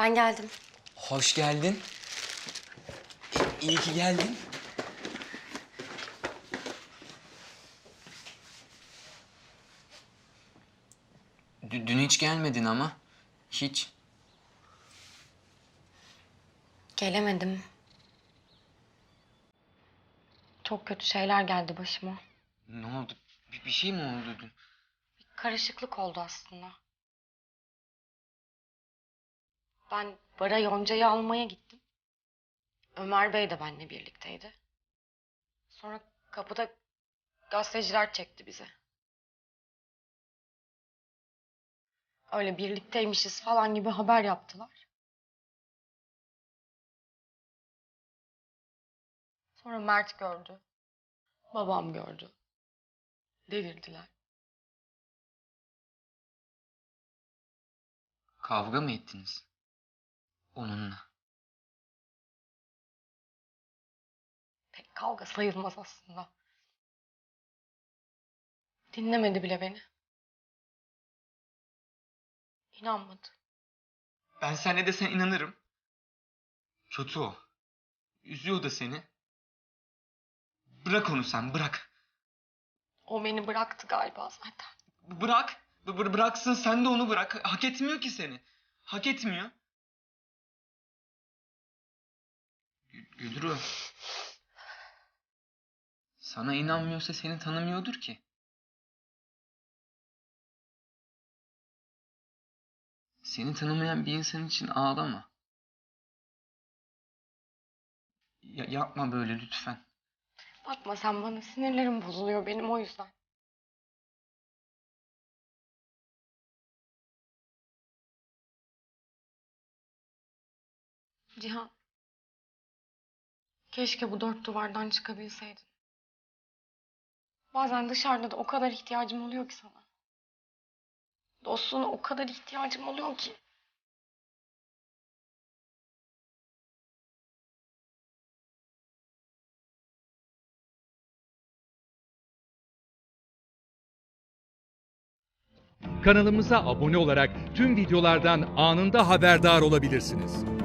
Ben geldim. Hoş geldin. İyi ki geldin. Dü- Dün hiç gelmedin ama. Hiç. Gelemedim. Çok kötü şeyler geldi başıma. Ne oldu? Bir, bir şey mi oldu dün? Karışıklık oldu aslında. Ben bara Yonca'yı almaya gittim. Ömer Bey de benimle birlikteydi. Sonra kapıda gazeteciler çekti bizi. Öyle birlikteymişiz falan gibi haber yaptılar. Sonra Mert gördü. Babam gördü. Delirdiler. Kavga mı ettiniz? Onunla. Pek kavga sayılmaz aslında. Dinlemedi bile beni. İnanmadı. Ben sen ne desen inanırım. Kötü o. Üzüyor da seni. Bırak onu sen bırak. O beni bıraktı galiba zaten. Bırak. B- bı- bıraksın sen de onu bırak. Hak etmiyor ki seni. Hak etmiyor. Gü- Güdürü. Sana inanmıyorsa seni tanımıyordur ki. Seni tanımayan bir insan için ağlama. Ya- yapma böyle lütfen. Bakma sen bana sinirlerim bozuluyor benim o yüzden. Cihan. Keşke bu dört duvardan çıkabilseydin. Bazen dışarıda da o kadar ihtiyacım oluyor ki sana. Dostluğuna o kadar ihtiyacım oluyor ki. Kanalımıza abone olarak tüm videolardan anında haberdar olabilirsiniz.